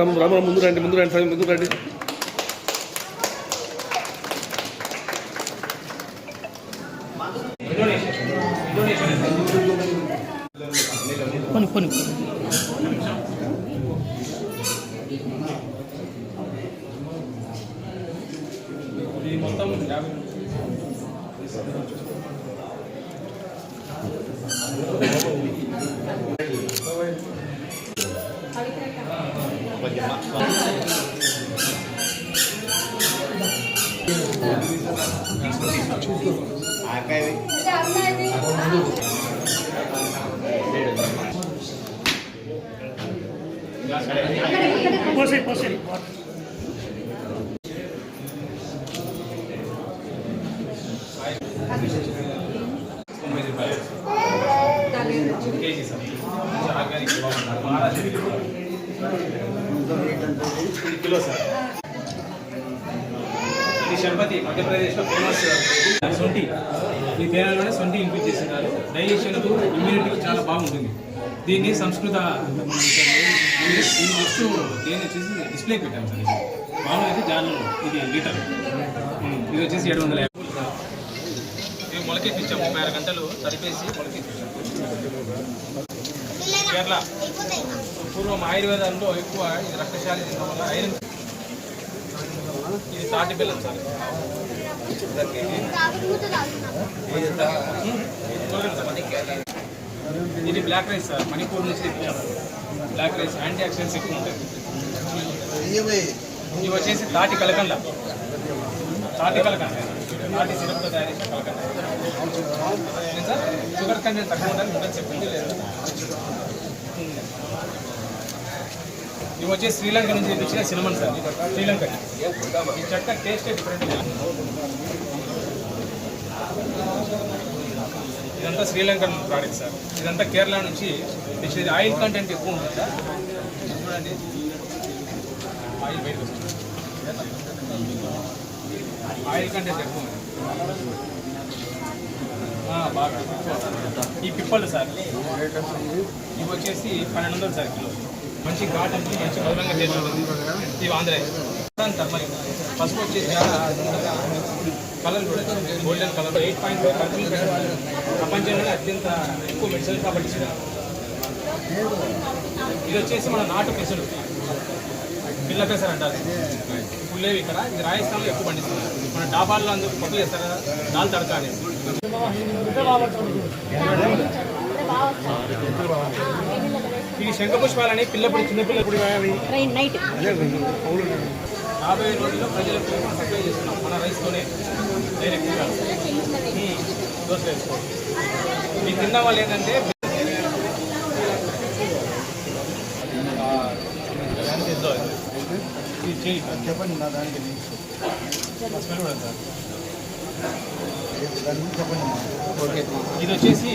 రామ ముందు రండి ముందు రండి ముందు రండి. కొన్ని కొన్ని పోసే పోసే KG sir organic Maharashtra kilo sir ఇది షర్బతి మధ్యప్రదేశ్లో ఫేమస్ సొంటి. ఈ తేనెలోనే సొంటి ఇంక్రీజ్ చేసినారు డైజెషన్కు ఇమ్యూనిటీకి చాలా బాగుంటుంది. దీన్ని సంస్కృత దీని వస్తువు దేని వచ్చేసి డిస్ప్లే పెట్టాం సార్. ఇది. అయితే జాన్లో ఇది లీటర్. ఇది వచ్చేసి ఏడు వందల యాభై. సార్ ఇవి మొలకెత్తించాం ముప్పై ఆరు గంటలు సరిపేసి మొలకెత్తించాం కేరళ. పూర్వం ఆయుర్వేదంలో ఎక్కువ ఇది రక్తశాలి తినడం వల్ల ఐరన్ ఇది తాటి బెల్లం సార్. ఇది బ్లాక్ రైస్ సార్. మణిపూర్ నుంచి బ్లాక్ రైస్ యాంటీ ఆక్సిడెంట్స్ ఎక్కువ ఉంటాయి. ఇవి వచ్చేసి తాటి కలకండ తాటి కలకండ తాటి సిరప్తో తయారు చేసిన కలకండ సార్? షుగర్ కంటెంట్ తక్కువ ఉందని ముందు చెప్పింది లేదు. ఇవి వచ్చి శ్రీలంక నుంచి తెప్పించిన సినిమన్ సార్. శ్రీలంక. ఈ చెక్క టేస్ట్ డిఫరెంట్ ఇదంతా శ్రీలంకన్ ప్రోడక్ట్ సార్. ఇదంతా కేరళ నుంచి తెచ్చేది. ఆయిల్ కంటెంట్ ఎక్కువ ఉంటుంది సార్. చూడండి. ఆయిల్ బయటకు ఆయిల్ కంటెంట్ ఎక్కువ ఉంది ఈ పిప్పలు సార్. ఇవి వచ్చేసి పన్నెండు వందలు సార్ కిలో. మంచి ఘాట్ అంటే మంచి మధురంగా టేస్ట్ ఇవి ఆంధ్ర. టర్మరిక్ పసుపు వచ్చేసి కలర్ కూడా golden colour eight point five percent ప్రపంచంలోనే అత్యంత ఎక్కువ మెడిసిన్ కాబట్టి ఇది వచ్చేసి మన నాటు పెసలు పిల్ల పెసలు అంటారు. పుల్లేవి ఇక్కడ. ఇది రాజస్థాన్లో ఎక్కువ పండిస్తున్నారు. మన డాబాల్లో అందుకు పప్పులు వేస్తారు దాల్ తడక అనేది. ఇది శంఖపుష్పాలని పిల్లప్పుడు చిన్నపిల్లప్పుడు నైట్ రాబోయే రోజుల్లో ప్రజలకు సప్లై చేస్తున్నాం మన రైస్తోనే డైరెక్ట్గా దోశ వేసుకోండి మీకు తిన్న వాళ్ళు ఏంటంటే. చెప్పండి నా దానికి ఓకే. ఇది వచ్చేసి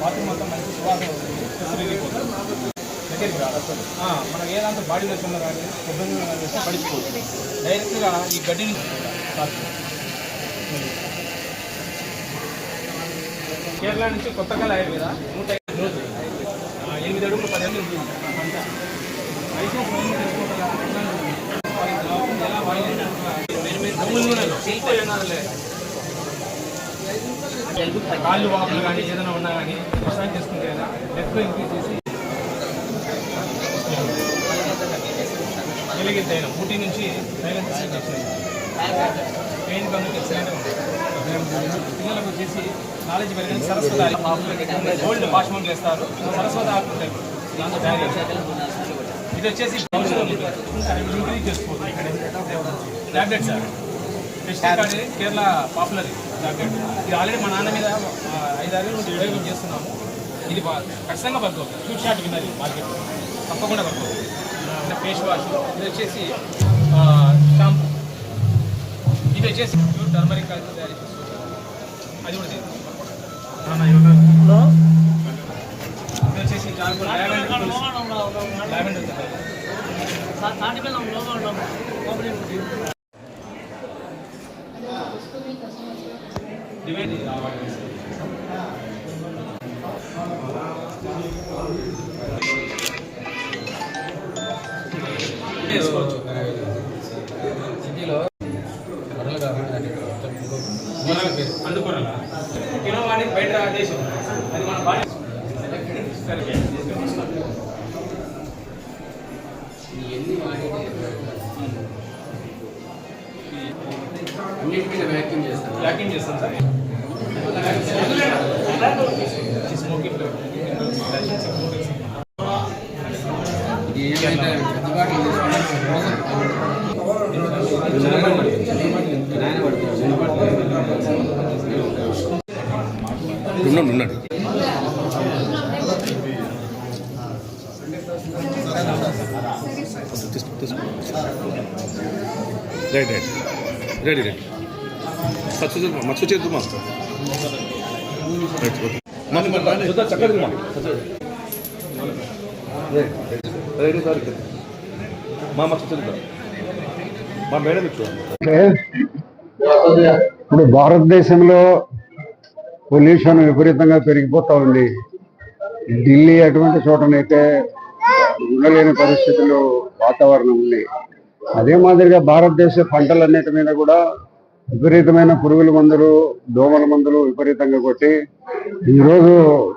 బాత్రూమ్ మొత్తం మంచి సువాసన దగ్గరికి రాదు మనకి ఏదంతా బాడీ లోషన్లో కానీ కొబ్బరి కానీ పడిపోతుంది డైరెక్ట్గా ఈ గడ్డి కేరళ నుంచి కొత్తగా ఆయుర్వేద నూట ఐదు రోజులు. ఎనిమిది అడుగులు పది అడుగులు ఉంటుంది. ఎలా వాయిల్ నూనె నూనెలో శిల్ప కాళ్ళు వాపులు కానీ ఏదైనా ఉన్నా కానీ వ్యవసాయం చేసుకుంటే కదా లెఫ్ట్లో ఇంక్రీజ్ చేసి వెలిగింతైన ఊటీ నుంచి సైలెంట్ వచ్చింది పెయిన్ కమ్యూనిటీ పిల్లలకు వచ్చేసి నాలెడ్జ్ పెరిగిన సరస్వతి గోల్డ్ పాష్మం చేస్తారు సరస్వతి ఆకు ఉంటాయి దాంతో తయారు ఇది వచ్చేసి ఇంక్రీజ్ చేసుకోవచ్చు tablet sir test card Kerala popular tablet ఇది ఆల్రెడీ మా నాన్న మీద ఐదారు నుంచి ప్రయోగం చేస్తున్నాము. ఇది ఖచ్చితంగా వర్క్ అవుతుంది ఫ్యూట్ షాట్ విన్నది మార్కెట్. తప్పకుండా వర్క్ అవుతుంది అంటే ఫేస్ వాష్ ఇది వచ్చేసి షాంపూ. ఇది వచ్చేసి ప్యూర్ టర్మరిక్ కలిసి తయారు అది. కూడా ఇది వచ్చేసి లావెండర్ లావెండర్ డివైన్ చేసుకోవచ్చు సిటీలో వరలు కాకుండా బయట దేశం అది మన బాడీ ఎన్ని వాడి అన్నిటి మీద చేస్తాను ప్యాకింగ్ చేస్తాం సార్. ఉన్నాడు ఉన్నాడు తీసుకో తీసుకో రైట్ రైట్ రెడీ రెడీ మచ్చు మచ్చు చేద్దు మా మా మేడం ఇప్పుడు భారతదేశంలో పొల్యూషన్ విపరీతంగా పెరిగిపోతా ఉంది. ఢిల్లీ అటువంటి చోటనైతే ఉండలేని పరిస్థితులు వాతావరణం ఉంది. అదే మాదిరిగా భారతదేశ పంటలన్నిటి మీద కూడా విపరీతమైన పురుగుల మందులు దోమల మందులు విపరీతంగా కొట్టి ఈరోజు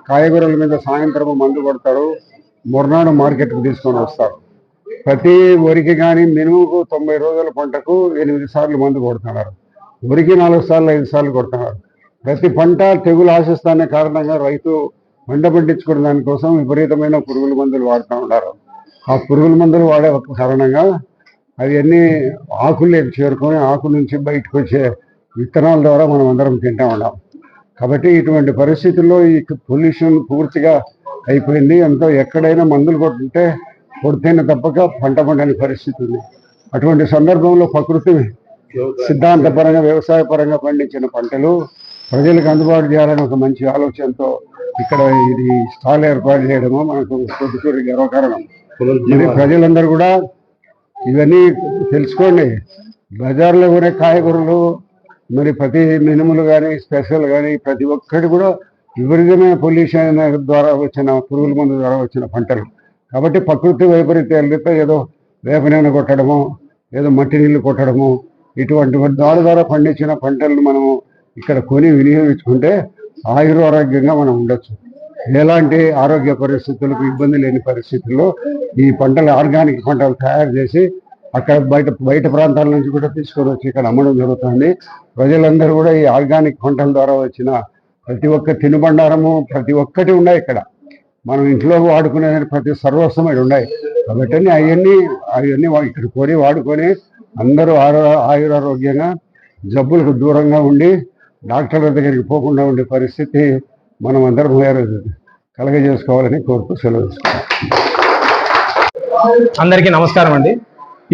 కాయగూరల మీద సాయంత్రం మందు కొడతారు. మొరనాడు మార్కెట్కి తీసుకొని వస్తారు. ప్రతి వరికి కానీ మినుముకు తొంభై రోజుల పంటకు ఎనిమిది సార్లు మందు కొడుతున్నారు. వరికి నాలుగు సార్లు ఐదు సార్లు కొడుతున్నారు. ప్రతి పంట తెగులు ఆశిస్తానే కారణంగా రైతు పంట పండించుకున్న దానికోసం విపరీతమైన పురుగుల మందులు వాడుతూ ఉన్నారు. ఆ పురుగుల మందులు వాడే కారణంగా అవన్నీ ఆకుల్లోకి చేరుకొని ఆకు నుంచి బయటకు వచ్చే విత్తనాల ద్వారా మనం అందరం తింటా ఉన్నాం కాబట్టి ఇటువంటి పరిస్థితుల్లో ఈ పొల్యూషన్ పూర్తిగా అయిపోయింది. ఎంతో ఎక్కడైనా మందులు కొట్టుంటే కొడితేనే తప్పక పంట పండని పరిస్థితి ఉంది. అటువంటి సందర్భంలో ప్రకృతి సిద్ధాంతపరంగా వ్యవసాయ పరంగా పండించిన పంటలు ప్రజలకు అందుబాటు చేయాలని ఒక మంచి ఆలోచనతో ఇక్కడ ఇది స్టాల్ ఏర్పాటు చేయడము మనకు పొద్దుటూరు గర్వకారణం. మరి ప్రజలందరూ కూడా ఇవన్నీ తెలుసుకోండి. బజార్లో కొనే కాయగూరలు మరి ప్రతి మినుములు కానీ స్పెషల్ కానీ ప్రతి ఒక్కటి కూడా విపరీతమైన పొల్యూషన్ ద్వారా వచ్చిన పురుగుల మందు ద్వారా వచ్చిన పంటలు. కాబట్టి ప్రకృతి వైపరీత్యాలతో ఏదో వేప నూనె కొట్టడము ఏదో మట్టి నీళ్ళు కొట్టడము ఇటువంటి దాని ద్వారా పండించిన పంటలను మనము ఇక్కడ కొని వినియోగించుకుంటే ఆయురారోగ్యంగా మనం ఉండొచ్చు. ఎలాంటి ఆరోగ్య పరిస్థితులకు ఇబ్బంది లేని పరిస్థితుల్లో ఈ పంటలు ఆర్గానిక్ పంటలు తయారు చేసి అక్కడ బయట బయట ప్రాంతాల నుంచి కూడా తీసుకొని వచ్చి ఇక్కడ అమ్మడం జరుగుతుంది. ప్రజలందరూ కూడా ఈ ఆర్గానిక్ పంటల ద్వారా వచ్చిన ప్రతి ఒక్క తినుబండారము ప్రతి ఒక్కటి ఉన్నాయి ఇక్కడ. మనం ఇంట్లో వాడుకునే ప్రతి సర్వస్వమైన ఉన్నాయి. కాబట్టి అవన్నీ అవన్నీ ఇక్కడ కొని వాడుకొని అందరూ ఆరో ఆయురారోగ్యంగా జబ్బులకు దూరంగా ఉండి డాక్టర్ల దగ్గరికి పోకుండా ఉండే పరిస్థితి మనం అందరం కలగజేసుకోవాలని కోరుతూ సెలవు అందరికీ నమస్కారం అండి.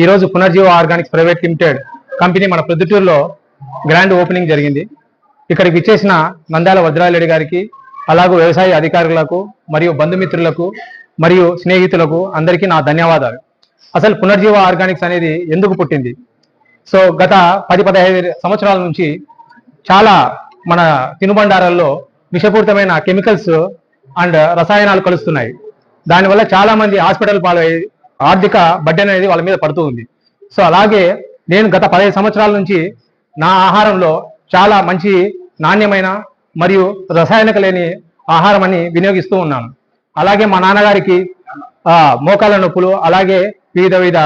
ఈరోజు Punarjeeva organics private limited company మన ప్రొద్దుటూరులో గ్రాండ్ ఓపెనింగ్ జరిగింది. ఇక్కడికి ఇచ్చేసిన నందాల వజ్రాలరెడ్డి గారికి అలాగే వ్యవసాయ అధికారులకు మరియు బంధుమిత్రులకు మరియు స్నేహితులకు అందరికీ నా ధన్యవాదాలు. అసలు పునర్జీవ ఆర్గానిక్స్ అనేది ఎందుకు పుట్టింది? సో గత పది పదహైదు సంవత్సరాల నుంచి చాలా మన తినుబండారాల్లో విషపూరితమైన కెమికల్స్ అండ్ రసాయనాలు కలుస్తున్నాయి. దానివల్ల చాలా మంది హాస్పిటల్ పాలై ఆర్థిక బడ్డెన్ అనేది వాళ్ళ మీద పడుతూ ఉంది. సో అలాగే నేను గత పదహైదు సంవత్సరాల నుంచి నా ఆహారంలో చాలా మంచి నాణ్యమైన మరియు రసాయనిక లేని ఆహారం అని వినియోగిస్తూ ఉన్నాను. అలాగే మా నాన్నగారికి మోకాళ్ళ నొప్పులు అలాగే వివిధ వివిధ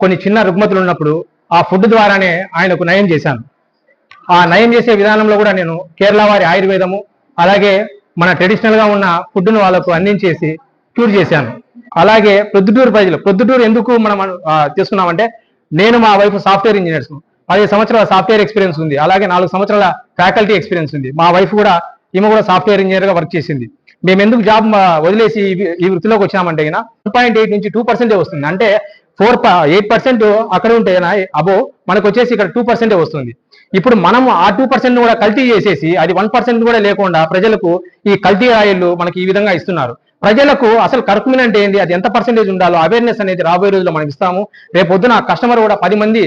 కొన్ని చిన్న రుగ్మతులు ఉన్నప్పుడు ఆ ఫుడ్ ద్వారానే ఆయనకు నయం చేశాను. ఆ నయం చేసే విధానంలో కూడా నేను కేరళ వారి ఆయుర్వేదము అలాగే మన ట్రెడిషనల్గా ఉన్న ఫుడ్ను వాళ్ళకు అందించేసి క్యూర్ చేశాను. అలాగే ప్రొద్దుటూరు ప్రజలు ప్రొద్దుటూరు ఎందుకు మనం తీసుకున్నామంటే నేను మా వైఫ్ సాఫ్ట్వేర్ ఇంజనీర్స్ పదిహేను సంవత్సరాల సాఫ్ట్వేర్ ఎక్స్పీరియన్స్ ఉంది అలాగే నాలుగు సంవత్సరాల ఫ్యాకల్టీ ఎక్స్పీరియన్స్ ఉంది. మా వైఫ్ కూడా ఈమె కూడా సాఫ్ట్వేర్ ఇంజనీర్గా వర్క్ చేసింది. మేము ఎందుకు జాబ్ వదిలేసి ఈ- ఈ వృత్తిలోకి వచ్చామంటే వన్ పాయింట్ ఎయిట్ నుంచి టూ పర్సెంటే వస్తుంది. అంటే ఫోర్ ఎయిట్ పర్సెంట్ అక్కడ ఉంటే అబో మనకు వచ్చేసి ఇక్కడ టూ పర్సెంటే వస్తుంది. ఇప్పుడు మనం ఆ టూ పర్సెంట్ కూడా కల్తీ చేసేసి అది వన్ పర్సెంట్ కూడా లేకుండా ప్రజలకు ఈ కల్తీ ఆయిల్ మనకి ఈ విధంగా ఇస్తున్నారు. ప్రజలకు అసలు కరుకుమిన్ అంటే ఏంటి అది ఎంత పర్సెంటేజ్ ఉండాలో అవేర్నెస్ అనేది రాబోయే రోజుల్లో మనం ఇస్తాము. రేపు పొద్దున కస్టమర్ కూడా పది మంది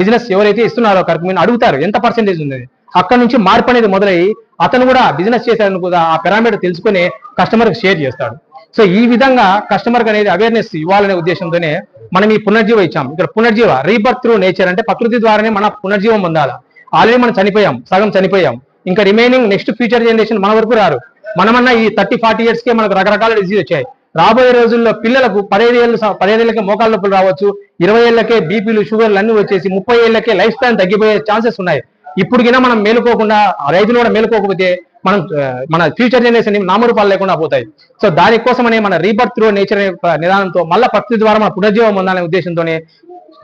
బిజినెస్ ఎవరైతే ఇస్తున్నారో కరుకుమిన్ అడుగుతారు ఎంత పర్సెంటేజ్ ఉంది అక్కడ నుంచి మార్పు అనేది మొదలై అతను కూడా బిజినెస్ చేశాడని కూడా ఆ పిరామిడ్ తెలుసుకొని కస్టమర్కి షేర్ చేస్తాడు. సో ఈ విధంగా కస్టమర్ అనేది అవేర్నెస్ ఇవ్వాలనే ఉద్దేశంతోనే మనం ఈ పునర్జీవ ఇచ్చాం. ఇక్కడ పునర్జీవ రీబర్త్ త్రూ నేచర్ అంటే ప్రకృతి ద్వారానే మన పునర్జీవం పొందాలి. ఆల్రెడీ మనం చనిపోయాం సగం చనిపోయాం. ఇంకా రిమైనింగ్ నెక్స్ట్ ఫ్యూచర్ జనరేషన్ మన వరకు రారు. మనమన్నా ఈ థర్టీ ఫార్టీ ఇయర్స్ కే మనకు రకరకాల డిసీజ్ వచ్చాయి. రాబోయే రోజుల్లో పిల్లలకు పదిహేను ఏళ్ళు పదిహేను ఏళ్ళకే మోకాళ్ళ నొప్పులు రావచ్చు. ఇరవై ఏళ్ళకే బీపీలు షుగర్లు అన్ని వచ్చేసి ముప్పై ఏళ్ళకే లైఫ్ స్పాన్ తగ్గిపోయే ఛాన్సెస్ ఉన్నాయి. ఇప్పటికైనా మనం మేలుకోకుండా ఆ రైతులు కూడా మేలుకోకపోతే మనం మన ఫ్యూచర్ జనరేషన్ నామరూపాలు లేకుండా పోతాయి. సో దానికోసమనే మన రీబర్త్ త్రూ నేచర్ అనే నిదానంతో మళ్ళా ప్రకృతి ద్వారా మన పునర్జీవం పొందాలనే ఉద్దేశంతోనే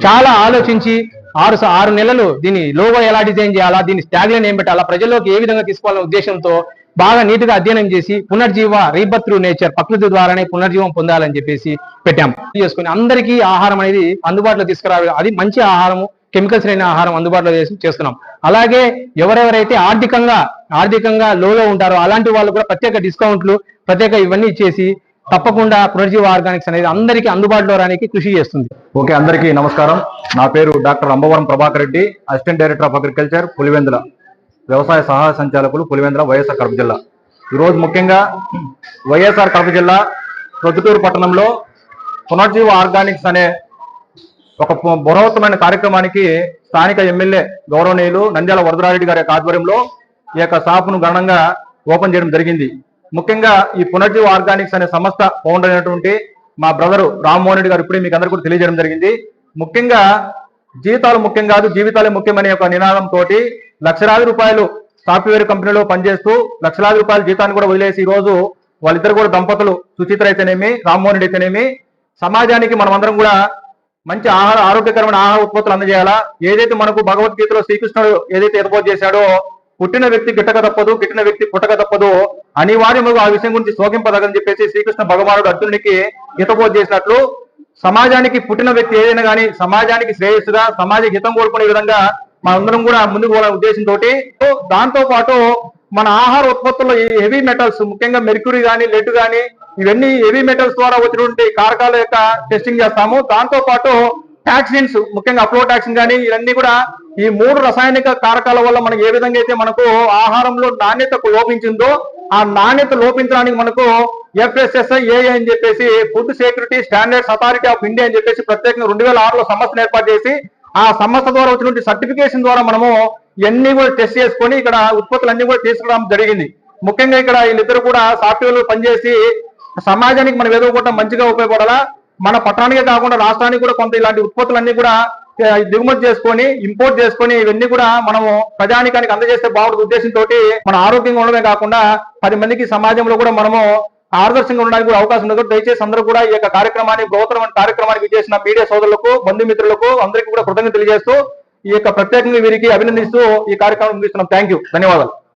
చాలా ఆలోచించి ఆరు స- ఆరు నెలలు దీని లోగో ఎలా డిజైన్ చేయాలా దీని స్టాగ్లైన్ ఏం పెట్టాలా ప్రజల్లోకి ఏ విధంగా తీసుకోవాలనే ఉద్దేశంతో బాగా నీట్గా అధ్యయనం చేసి పునర్జీవ రీబర్త్ త్రూ నేచర్ ప్రకృతి ద్వారానే పునర్జీవం పొందాలని చెప్పేసి పెట్టాం. చేసుకుని అందరికీ ఆహారం అనేది అందుబాటులో తీసుకురావాలి. అది మంచి ఆహారము. కెమికల్స్ లేని ఆహారం అందుబాటులో చేసి చేస్తున్నాం. అలాగే ఎవరెవరైతే ఆర్థికంగా ఆర్థికంగా లోలో ఉంటారో అలాంటి వాళ్ళు కూడా ప్రత్యేక డిస్కౌంట్లు ప్రత్యేక ఇవన్నీ ఇచ్చేసి తప్పకుండా పునర్జీవ ఆర్గానిక్స్ అనేది అందరికీ అందుబాటులో రానికి కృషి చేస్తుంది. ఓకే అందరికీ నమస్కారం. నా పేరు doctor Ambavaram Prabhakar Reddy assistant director of agriculture Pulivendula వ్యవసాయ సహాయ సంచాలకులు పులివెందుల వైఎస్ఆర్ కడప జిల్లా. ఈరోజు ముఖ్యంగా వైఎస్ఆర్ కడప జిల్లా ప్రొద్దుటూరు పట్టణంలో పునర్జీవ ఆర్గానిక్స్ అనే ఒక పు- కార్యక్రమానికి స్థానిక ఎమ్మెల్యే గౌరవనీయులు నంద్యాల వరదరారెడ్డి గారి యొక్క ఆధ్వర్యంలో ఈ యొక్క షాపును ఘనంగా ఓపెన్ చేయడం జరిగింది. ముఖ్యంగా ఈ పునర్జీవ ఆర్గానిక్స్ అనే సంస్థ ఫౌండర్ అయినటువంటి మా బ్రదరు రామ్మోహన్ రెడ్డి గారు ఇప్పుడే మీకు అందరికీ కూడా తెలియజేయడం జరిగింది. ముఖ్యంగా జీతాలు ముఖ్యం కాదు జీవితాలే ముఖ్యమనే ఒక నినాదం తోటి లక్షలాది రూపాయలు సాఫ్ట్వేర్ కంపెనీలో పనిచేస్తూ లక్షలాది రూపాయల జీతాన్ని కూడా వదిలేసి ఈ రోజు వాళ్ళిద్దరు కూడా దంపతులు సుచిత్ర అయితేనేమి రామ్మోహన్ రెడ్డి అయితేనేమి సమాజానికి మనమందరం కూడా మంచి ఆహార ఆరోగ్యకరమైన ఆహార ఉత్పత్తులు అందజేయాలా? ఏదైతే మనకు భగవద్గీతలో శ్రీకృష్ణుడు ఏదైతే ఎదబోధ చేశాడో పుట్టిన వ్యక్తి గిట్టక తప్పదు గిట్టిన వ్యక్తి పుట్టక తప్పదు అనివార్యముగా ఆ విషయం గురించి శోకింపదగని చెప్పేసి శ్రీకృష్ణ భగవానుడు అర్జునుడికి హితబోధ చేసినట్లు సమాజానికి పుట్టిన వ్యక్తి ఏదైనా కానీ సమాజానికి శ్రేయస్సుగా సమాజ హితం కోరుకునే విధంగా మనందరం కూడా ముందుకు పోవాలనే ఉద్దేశంతో దాంతో పాటు మన ఆహార ఉత్పత్తుల్లో ఈ హెవీ మెటల్స్ ముఖ్యంగా మెర్క్యూరీ కానీ లెడ్ కానీ ఇవన్నీ హెవీ మెటల్స్ ద్వారా వచ్చినటువంటి కారకాల యొక్క టెస్టింగ్ చేస్తాము. దాంతో పాటు టాక్సిన్స్ ముఖ్యంగా అప్లోటాక్సిన్ కానీ ఇవన్నీ కూడా ఈ మూడు రసాయనిక కారకాల వల్ల మనకు ఏ విధంగా అయితే మనకు ఆహారంలో నాణ్యత లోపించిందో ఆ నాణ్యత లోపించడానికి మనకు ఎఫ్ఎస్ఎస్ఐ ఏఐ అని చెప్పేసి food security standards authority of India అని చెప్పేసి ప్రత్యేకంగా రెండు వేల ఆరులో సంస్థను ఏర్పాటు చేసి ఆ సంస్థ ద్వారా వచ్చినటువంటి సర్టిఫికేషన్ ద్వారా మనము ఇవన్నీ కూడా టెస్ట్ చేసుకొని ఇక్కడ ఉత్పత్తులన్నీ కూడా తీసుకురావడం జరిగింది. ముఖ్యంగా ఇక్కడ వీళ్ళిద్దరు కూడా సాఫ్ట్వేర్లు పనిచేసి సమాజానికి మనం ఏదో కూడా మంచిగా ఉపయోగపడాలా? మన పట్టణానికే కాకుండా రాష్ట్రానికి కూడా కొంత ఇలాంటి ఉత్పత్తులన్నీ కూడా దిగుమతి చేసుకొని ఇంపోర్ట్ చేసుకొని ఇవన్నీ కూడా మనము ప్రజానికానికి అందజేస్తే బాగుంటుంది ఉద్దేశంతో మన ఆరోగ్యంగా ఉండడమే కాకుండా పది మందికి సమాజంలో కూడా మనము ఆదర్శంగా ఉండడానికి కూడా అవకాశం ఉంది దయచేసి అందరూ కూడా ఈ యొక్క కార్యక్రమాన్ని బృహత్తరమైన కార్యక్రమానికి చేసిన మీడియా సోదరులకు బంధుమిత్రులకు అందరికీ కూడా కృతజ్ఞతలు తెలియజేస్తూ ఈ యొక్క ప్రత్యేకంగా వీరికి అభినందిస్తూ ఈ కార్యక్రమం ముగిస్తున్నాం. థ్యాంక్ యూ ధన్యవాదాలు.